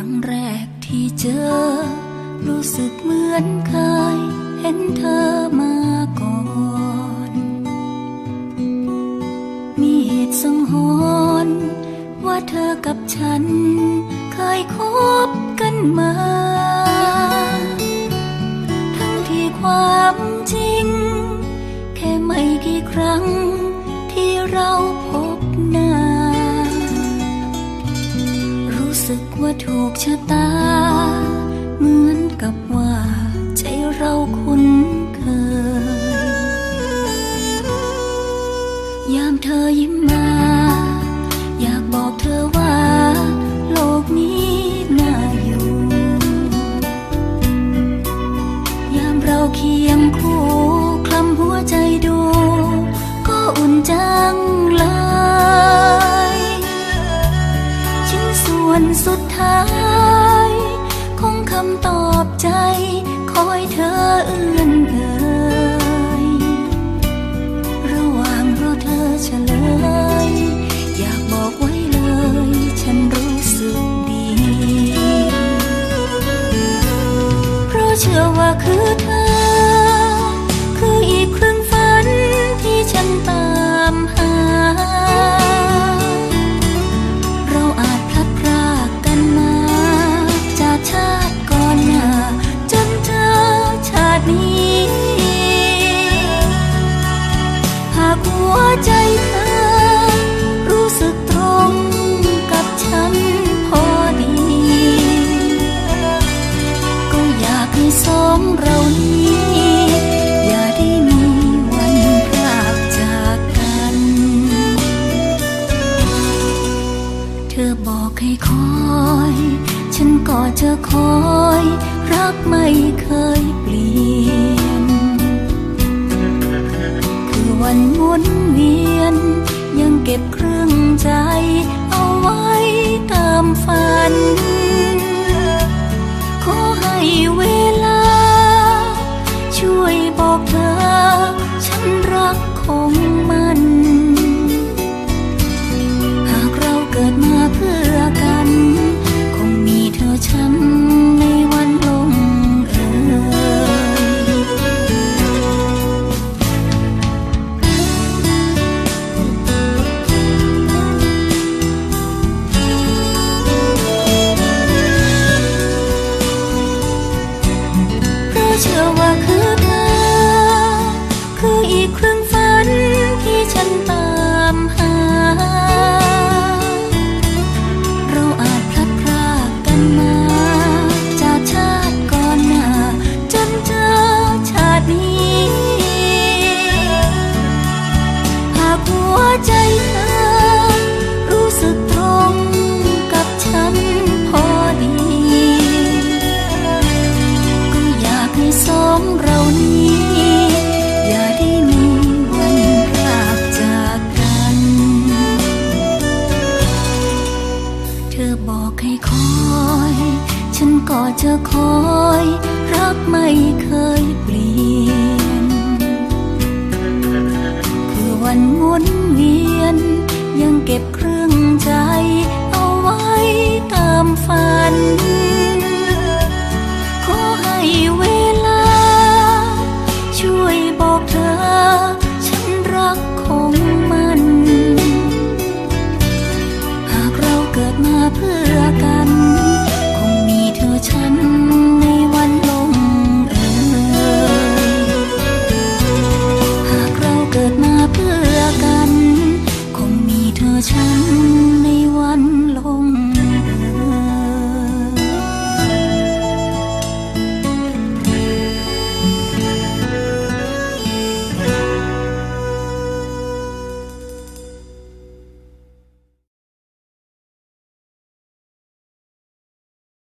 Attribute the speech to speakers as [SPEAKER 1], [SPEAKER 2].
[SPEAKER 1] ั้งแรกที่เจอ รู้สึกเหมือนเคยเห็นเธอมาก่อน มีเหตุสังหรณ์ว่าเธอกับฉัน เคยคบกันมา ว่าถูกชะตา เหมือนกับว่าใจเราคุ้นเคย ยามเธอยิ้มมา อยากบอกเธอว่า โลกนี้น่าอยู่ ยามเราเคียงคู่คลำหัวใจดู ก็อุ่นใจ วนสุดท้ายของคำตอบใจ คอยเธอเอื้อนเอ่ยระหว่างรอเธอเฉลย อยากบอกไว้เลย ฉันรู้สึกดี เพราะเชื่อว่าคือเธอคือ ใจเธอ รู้สึกตรงกับฉันพอดี ก็อยากให้สองเรานี้อย่าได้มีวันพรากจากกัน เธอบอกให้คอย ฉันก็จะคอย รักไม่เคยเปลี่ยน มันหมุนเวียน ยังเก็บเครื่องใจ เอาไว้ตามฝัน อบอกให้คอย ฉันก็จะคอย รักไม่เคยเปลี่ยน